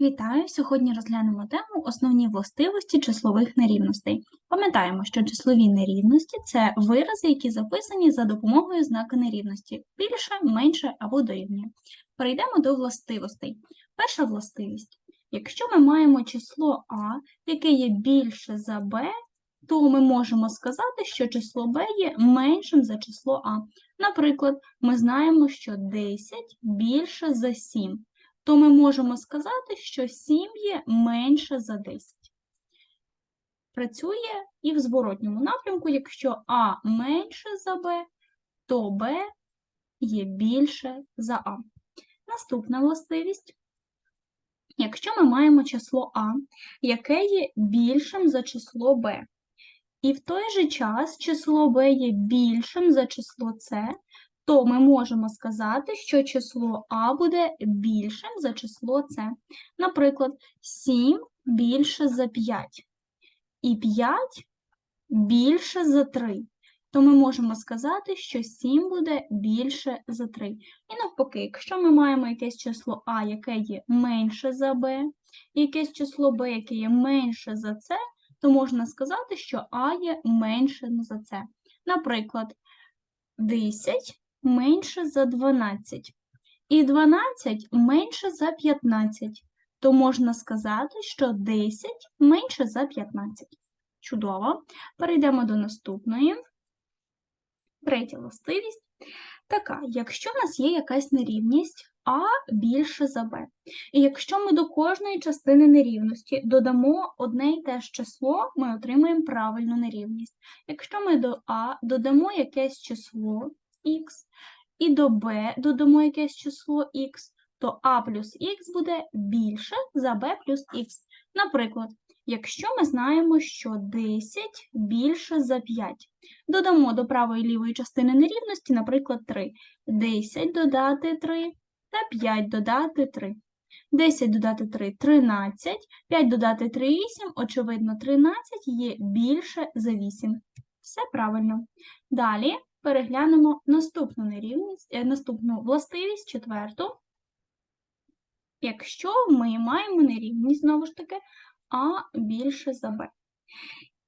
Вітаю! Сьогодні розглянемо тему основні властивості числових нерівностей. Пам'ятаємо, що числові нерівності це вирази, які записані за допомогою знака нерівності більше, менше або дорівнює. Перейдемо до властивостей. Перша властивість. Якщо ми маємо число А, яке є більше за Б, то ми можемо сказати, що число Б є меншим за число А. Наприклад, ми знаємо, що 10 більше за 7 то ми можемо сказати, що 7 є менше за 10. Працює і в зворотньому напрямку, якщо А менше за Б, то Б є більше за А. Наступна властивість. Якщо ми маємо число А, яке є більшим за число Б, і в той же час число b є більшим за число С, то ми можемо сказати, що число А буде більшим за число С. Наприклад, 7 більше за 5 і 5 більше за 3. То ми можемо сказати, що 7 буде більше за 3. І навпаки, якщо ми маємо якесь число А, яке є менше за Б, і якесь число Б, яке є менше за С, то можна сказати, що А є меншим за С. Наприклад, 10 менше за 12. І 12 менше за 15. То можна сказати, що 10 менше за 15. Чудово. Перейдемо до наступної. Третя властивість. Така, якщо в нас є якась нерівність А більше за Б. І якщо ми до кожної частини нерівності додамо одне й те ж число, ми отримаємо правильну нерівність. Якщо ми до А додамо якесь число, х, і до b додамо якесь число x, то a плюс x буде більше за b плюс x. Наприклад, якщо ми знаємо, що 10 більше за 5, додамо до правої і лівої частини нерівності, наприклад, 3. 10 додати 3 та 5 додати 3. 10 додати 3 – 13, 5 додати 3 – 8, очевидно, 13 є більше за 8. Все правильно. Далі переглянемо наступну нерівність, е, наступну властивість, четверту. Якщо ми маємо нерівність, знову ж таки, А більше за Б.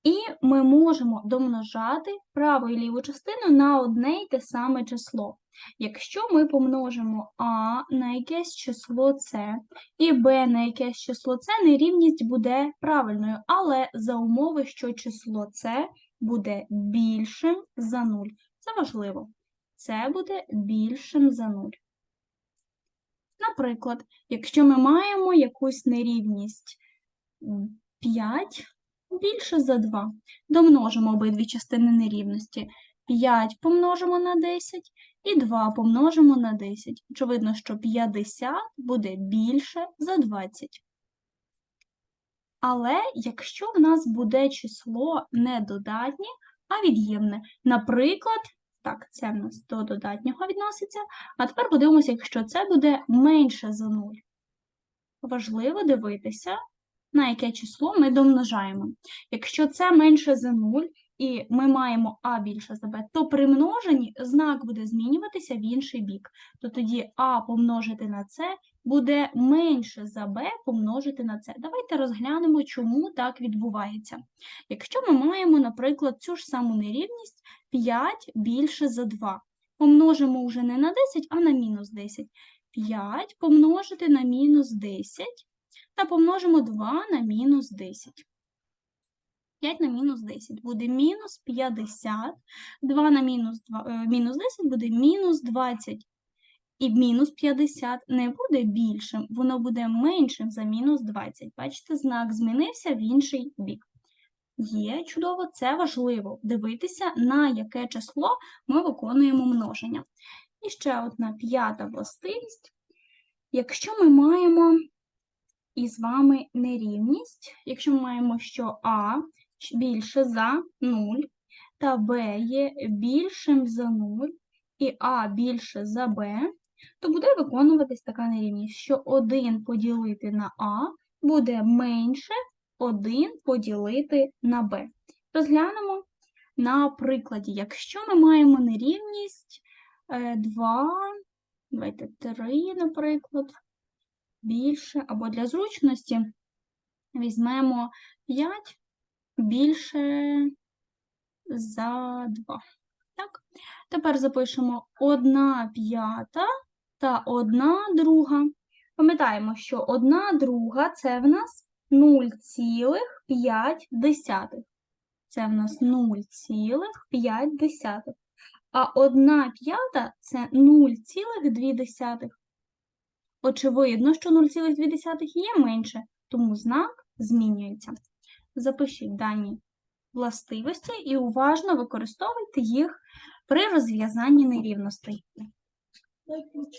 І ми можемо домножати праву і ліву частину на одне й те саме число. Якщо ми помножимо А на якесь число С і Б на якесь число С, нерівність буде правильною, але за умови, що число С буде більшим за 0. Це важливо. Це буде більшим за 0. Наприклад, якщо ми маємо якусь нерівність 5 більше за 2, домножимо обидві частини нерівності. 5 помножимо на 10 і 2 помножимо на 10. Очевидно, що 50 буде більше за 20. Але якщо в нас буде число не додатнє, а від'ємне. Наприклад, так, це в нас до додатнього відноситься. А тепер подивимося, якщо це буде менше за 0. Важливо дивитися, на яке число ми домножаємо. Якщо це менше за 0, і ми маємо А більше за Б, то при множенні знак буде змінюватися в інший бік. То тоді А помножити на С буде менше за Б помножити на С. Давайте розглянемо, чому так відбувається. Якщо ми маємо, наприклад, цю ж саму нерівність 5 більше за 2, помножимо вже не на 10, а на мінус 10. 5 помножити на мінус 10 та помножимо 2 на мінус 10. 5 на мінус 10 буде мінус 50, 2 на мінус 2, е, мінус 10 буде мінус 20. І мінус 50 не буде більшим, воно буде меншим за мінус 20. Бачите, знак змінився в інший бік. Є чудово, це важливо дивитися, на яке число ми виконуємо множення. І ще одна п'ята властивість. Якщо ми маємо із вами нерівність, якщо ми маємо, що А більше за 0, та Б є більшим за 0, і А більше за Б, то буде виконуватись така нерівність, що 1 поділити на А буде менше 1 поділити на Б. Розглянемо на прикладі. Якщо ми маємо нерівність 2, е, давайте 3, наприклад, більше, або для зручності візьмемо 5 більше за 2. Так? Тепер запишемо 1 п'ята та 1 друга. Пам'ятаємо, що 1 друга це в нас 0,5. Це в нас 0,5. А 1 п'ята це 0,2. Очевидно, що 0,2 є менше, тому знак змінюється. Запишіть дані властивості і уважно використовуйте їх при розв'язанні нерівностей.